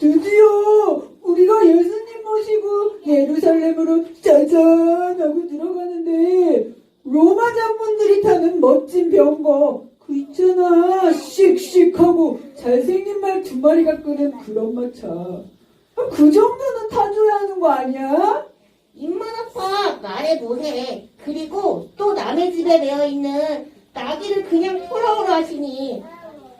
드디어 우리가 예수님 모시고 예루살렘으로 짜잔 하고 들어가는데 로마 장군들이 타는 멋진 병거 그 있잖아 씩씩하고 잘생긴 말 두 마리가 끄는 그런 마차 아, 그 정도는 타줘야 하는 거 아니야? 입만 아파. 말해 뭐해. 그리고 또 남의 집에 매어 있는 나기를 그냥 포로로 하시니.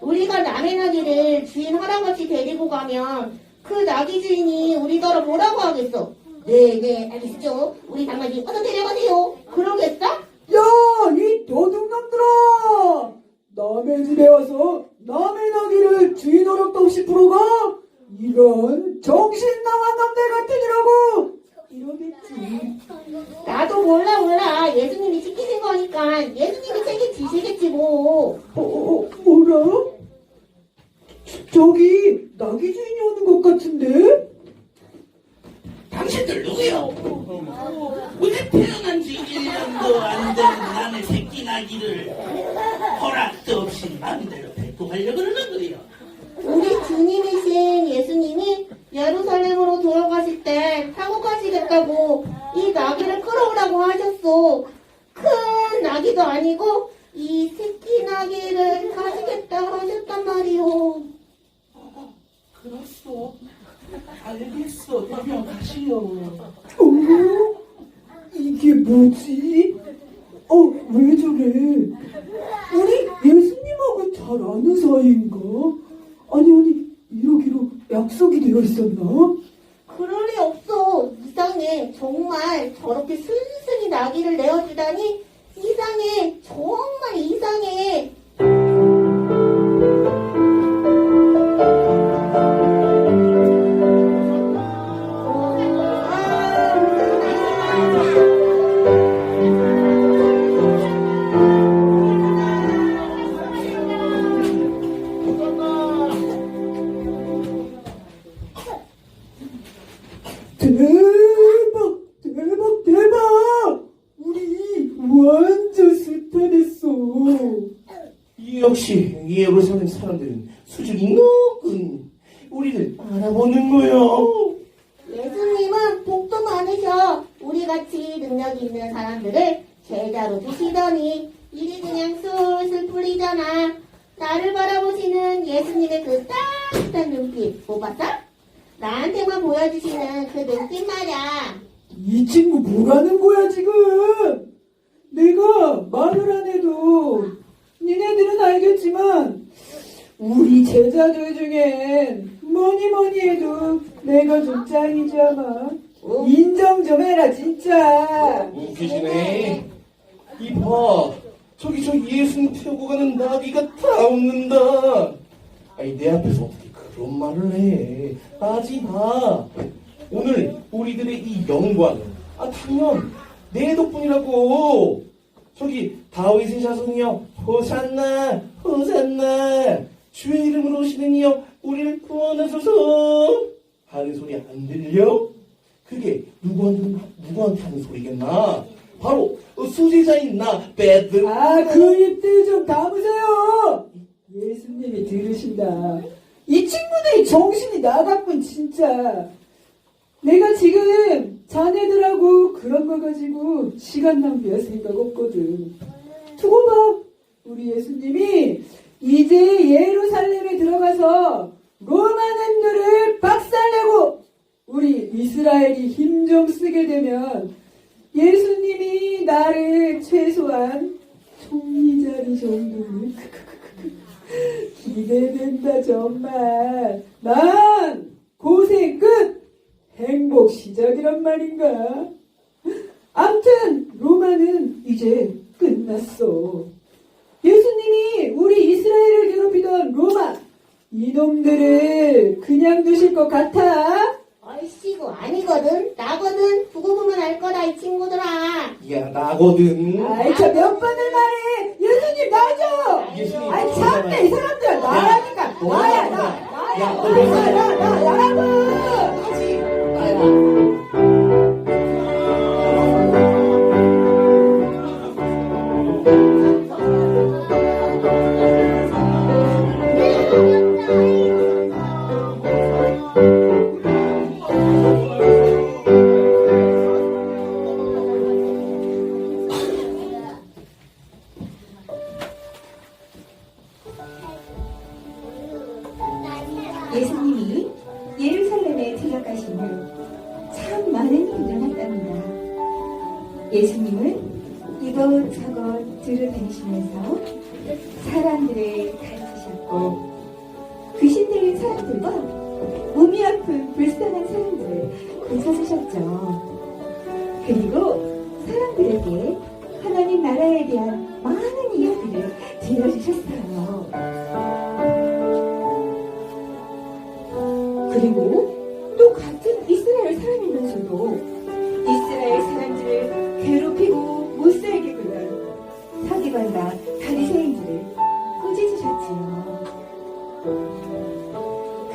우리가 남의 나기를 주인 할아버지 데리고 가면 그 나기 주인이 우리가로 뭐라고 하겠어? 네 네 알겠죠. 우리 장관님 어서 데려가세요. 그러겠어? 야, 이 도둑놈들아! 남의 집에 와서 남의 나귀를 주인 허락도 없이 풀어가? 이런 정신 나간 놈들 같으니라고! 이러겠지. 나도 몰라 몰라. 예수님이 시키신 거니까 예수님이 책임지시겠지 뭐. 어, 어, 뭐라? 저- 저기, 나귀 주인이 오는 것 같은데? 당신들 누구요? 왜 태어난 지 1년도 안 된 남의 새끼 나기를 허락도 없이 마음대로 데리고 가려고 그러는 거예요. 우리 주님이신 예수님이 예루살렘으로 돌아가실 때 타고 가시겠다고 이 나귀를 끌어오라고 하셨어. 큰 나귀도 아니고 이 새끼 나귀를 가시겠다 하셨단 말이오. 그렇소. 알겠어. 그러면 가시오. 어? 이게 뭐지? 어, 왜 저래? 우리 예수님하고 잘 아는 사이인가? 아니, 아니, 약속이 되어 있었나? 그럴 리 없어. 이상해. 정말 저렇게 순순히 나귀를 내어주다 높군. 우리를 알아보는 거요. 예수님은 복도 많으셔. 우리같이 능력 있는 사람들을 제자로 두시더니 일이 그냥 술술 풀리잖아. 나를 바라보시는 예수님의 그 따뜻한 눈빛 못 봤어? 나한테만 보여주시는 그 눈빛 말이야. 이 친구 뭐라는 거야, 지금? 내가 말을 안 해도 니네들은 알겠지만 우리 제자들 중엔 뭐니 뭐니 해도 내가 좀 짱이지 아마. 어? 인정 좀 해라, 진짜. 웃기시네. 이봐, 저기 저 예수님 태우고 가는 나비가 다 웃는다. 아니 내 앞에서 어떻게 그런 말을 해? 하지 마. 오늘 우리들의 이 영광은 아 당연 내 덕분이라고. 저기 다윗의 자손이여 호산나 호산나 주의 이름으로 오시는 이여 우리를 구원하소서 하는 소리 안 들려? 그게 누구한테, 누구한테 하는 소리겠나? 바로 수제자인 나 배드 아, 그 입들 좀 담으세요! 예수님이 들으신다. 이 친구들이 정신이 나갔군, 진짜. 내가 지금 자네들하고 그런 거 가지고 시간 낭비할 생각 없거든. 두고 봐. 우리 예수님이 이제 예루살렘에 들어가서 로마놈들을 박살내고 우리 이스라엘이 힘 좀 쓰게 되면 예수님이 나를 최소한 총리 자리 정도는 기대된다 정말. 난 고생 끝! 행복 시작이란 말인가? 암튼 로마는 이제 끝났어 예수님이 우리 이스라엘을 괴롭히던 로마 이놈들을 그냥 두실 것 같아? 얼씨구 아니거든. 나거든. 두고 보면 알 거다 이 친구들아. 야 나거든 아이 참 몇 번을 말해 예수님 나죠 예수님 아이 참나 이 사람들 나라니까 너 나야 나 나야 야, 너몇 살이야? 나, 나, 나라고! 하지. 아이 사람들과 몸이 아픈 불쌍한 사람들을 고쳐주셨죠. 그리고 사람들에게 하나님 나라에 대한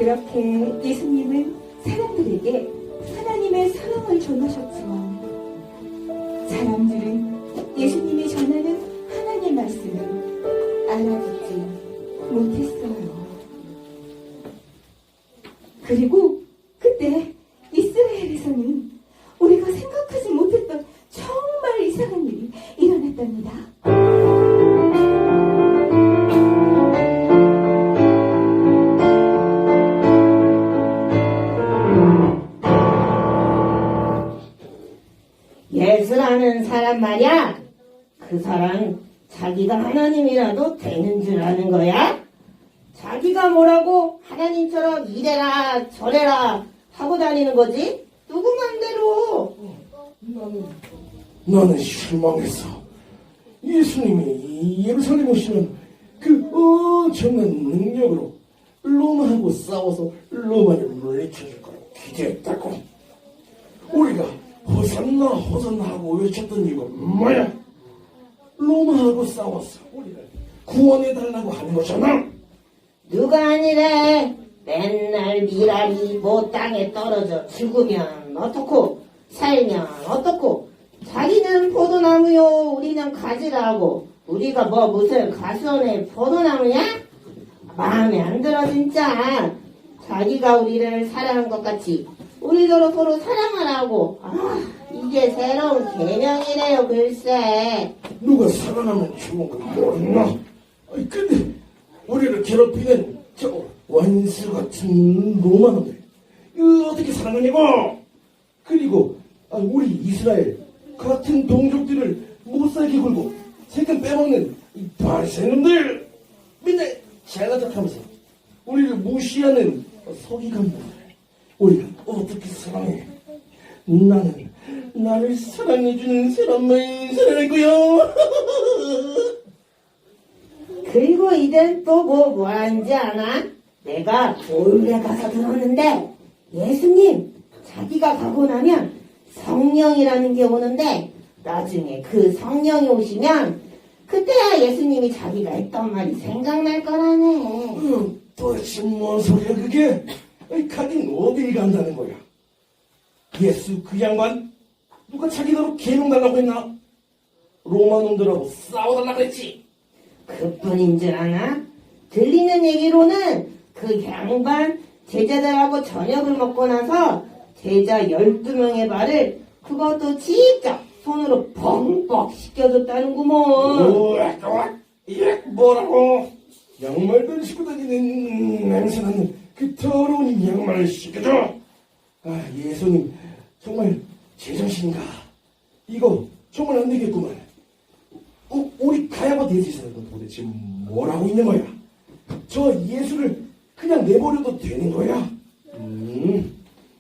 그렇게 예수님은 사람들에게 하나님의 사랑을 전하셨지만 사람들은 사람 말이야. 그 사람 자기가 하나님이라도 되는 줄 아는 거야? 자기가 뭐라고 하나님처럼 이래라 저래라 하고 다니는 거지? 누구 맘대로. 나는, 나는 실망했어. 예수님이 예루살렘 오시는 그 엄청난 능력으로 로마하고 싸워서 로마를 물리쳐줄 거라고 기대했다고. 우리가 호산나 호산나 하고 외쳤던 이유가 뭐야? 로마하고 싸워서 우리를 구원해 달라고 하는 거잖아. 누가 아니래. 맨날 미랄이 뭐 땅에 떨어져 죽으면 어떻고 살면 어떻고 자기는 포도나무요 우리는 가지라고 우리가 뭐 무슨 가수원의 포도나무냐? 마음에 안 들어 진짜 자기가 우리를 사랑한 것 같이 우리도 서로 사랑하라고. 아 이게 새로운 계명이래요 글쎄. 누가 좋은 거 모르나? 아니, 근데 우리를 괴롭히는 저 원수 같은 로마놈들. 이거 어떻게 사랑하냐고? 그리고 아, 우리 이스라엘 같은 동족들을 못살게 굴고 세금 빼먹는 이 발생놈들. 맨날 잘나다 하면서 우리를 무시하는 서기관들 우리가 어떻게 사랑해? 나는 나를 사랑해주는 사람만 사랑할 거야. 그리고 이젠 또 뭐 뭐하는지 아나? 내가 교회 가서 들었는데 예수님 자기가 가고 나면 성령이라는 게 오는데 나중에 그 성령이 오시면 그때야 예수님이 자기가 했던 말이 생각날 거라네. 음, 도대체 뭔 소리야 그게? 가긴 어딜 간다는 거야? 예수 그 양반 누가 자기대로 계명 달라고 했나? 로마 놈들하고 싸워달라 그랬지. 그뿐인 줄 아나? 들리는 얘기로는 그 양반 제자들하고 저녁을 먹고 나서 제자 12명의 발을 그것도 직접 손으로 펑뻑 씻겨줬다는구먼. 우악 우악 예 뭐라고? 양말들 신고 다니는 냄새나는 그 더러운 양말을 씻겨줘. 아 예수님 정말 제정신인가? 이거 정말 안 되겠구만. 어, 우리 가야바 대지사는 도대체 뭘 하고 있는 거야? 저 예수를 그냥 내버려도 되는 거야? 음,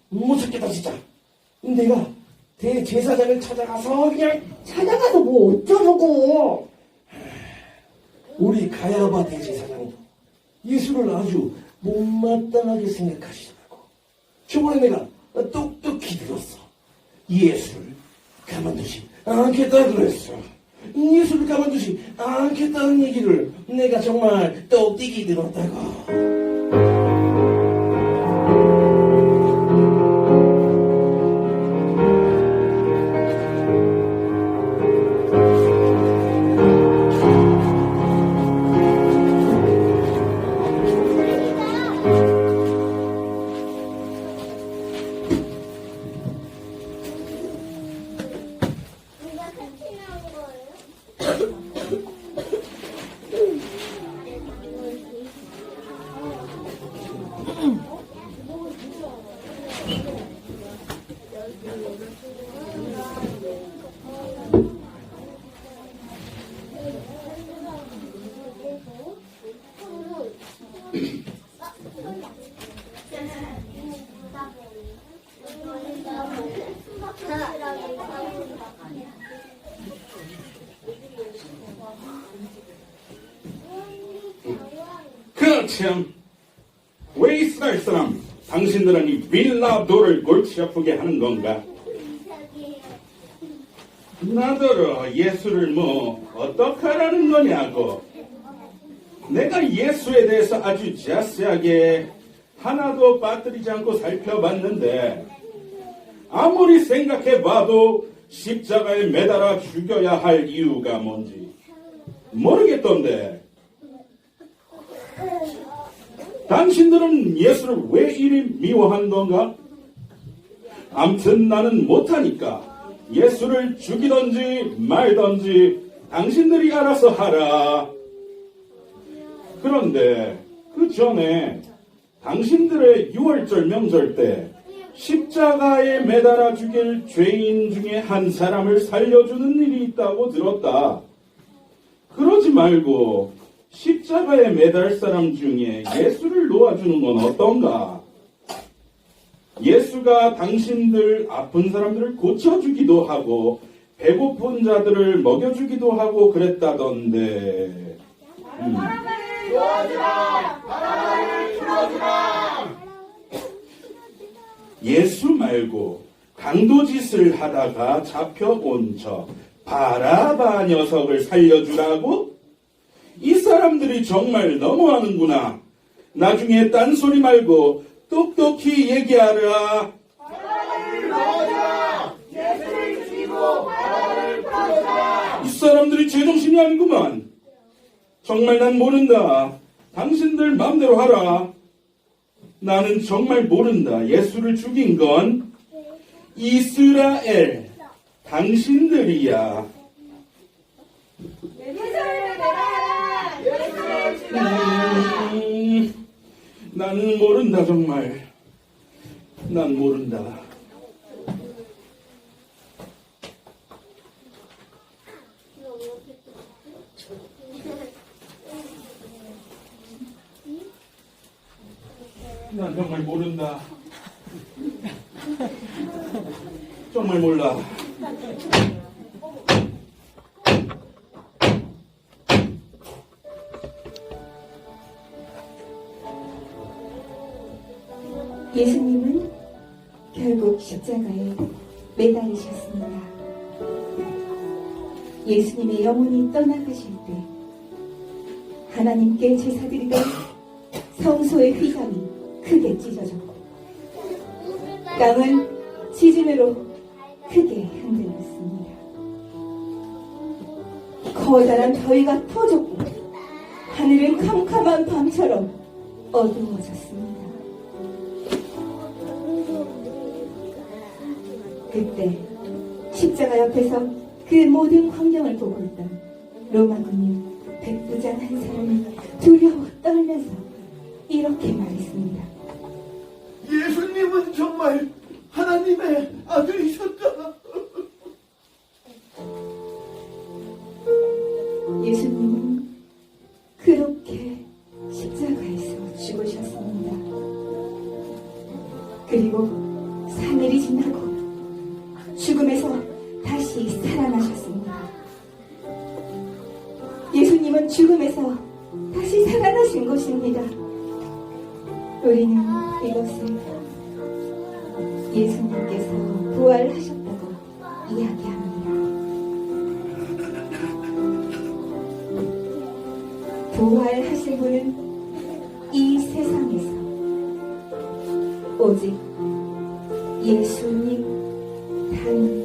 못 찾겠다 진짜. 내가 대제사장을 찾아가서 그냥 찾아가서 뭐 어쩌려고. 우리 가야바 대제사장도 예수를 아주 못마땅하게 생각하시더라고. 저번에 내가 똑똑히 들었어. 예수를 가만두지 않겠다 그랬어. 예수를 가만두지 않겠다는 얘기를 내가 정말 똑똑히 들었다고. 그참 왜 이스라엘 사람 당신들은 이 빌라도를 골치 아프게 하는 건가? 나더러 예수를 뭐 어떡하라는 거냐고 내가 예수에 대해서 아주 자세하게 하나도 빠뜨리지 않고 살펴봤는데 아무리 생각해봐도 십자가에 매달아 죽여야 할 이유가 뭔지 모르겠던데 당신들은 예수를 왜 이리 미워하는 건가? 암튼 나는 못하니까 예수를 죽이던지 말던지 당신들이 알아서 하라. 그런데 그 전에 당신들의 6월절 명절 때 십자가에 매달아 죽일 죄인 중에 한 사람을 살려주는 일이 있다고 들었다. 그러지 말고 십자가에 매달 사람 중에 예수를 놓아주는 건 어떤가? 예수가 당신들 아픈 사람들을 고쳐주기도 하고 배고픈 자들을 먹여주기도 하고 그랬다던데. 말고 강도짓을 하다가 잡혀온 저 바라바 녀석을 살려주라고? 이 사람들이 정말 너무하는구나. 나중에 딴소리 말고 똑똑히 얘기하라. 이 사람들이 제정신이 아니구만. 정말 난 모른다. 당신들 마음대로 하라. 나는 정말 모른다. 예수를 죽인 건 이스라엘 당신들이야. 음, 나는 모른다 정말. 난 모른다. 난 정말 모른다. 정말 몰라. 예수님은 결국 십자가에 매달리셨습니다. 예수님의 영혼이 떠나가실 때 하나님께 제사드리던 성소의 휘장이 크게 찢어졌고 땅은 지진으로 크게 흔들렸습니다. 커다란 더위가 터졌고 하늘은 캄캄한 밤처럼 어두워졌습니다. 그때 십자가 옆에서 그 모든 광경을 보고 있던 로마군인 백부장 한 사람이 두려워 떨면서 이렇게 말했습니다. 예수님은 정말 하나님의 아들이셨다. 예수님은 그렇게 십자가에서 죽으셨습니다. 그리고 3일이 지나고 죽음에서 다시 살아나셨습니다. 예수님은 죽음에서 다시 살아나신 것입니다. 우리는 이것을 예수님께서 부활하셨다고 이야기합니다. 부활하실 분은 이 세상에서 오직 예수님 단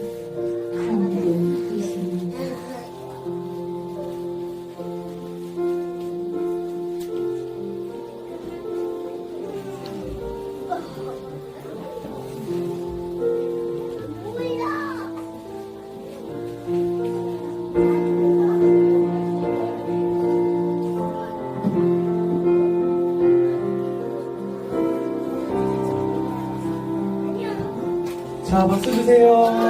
자, 박수 주세요.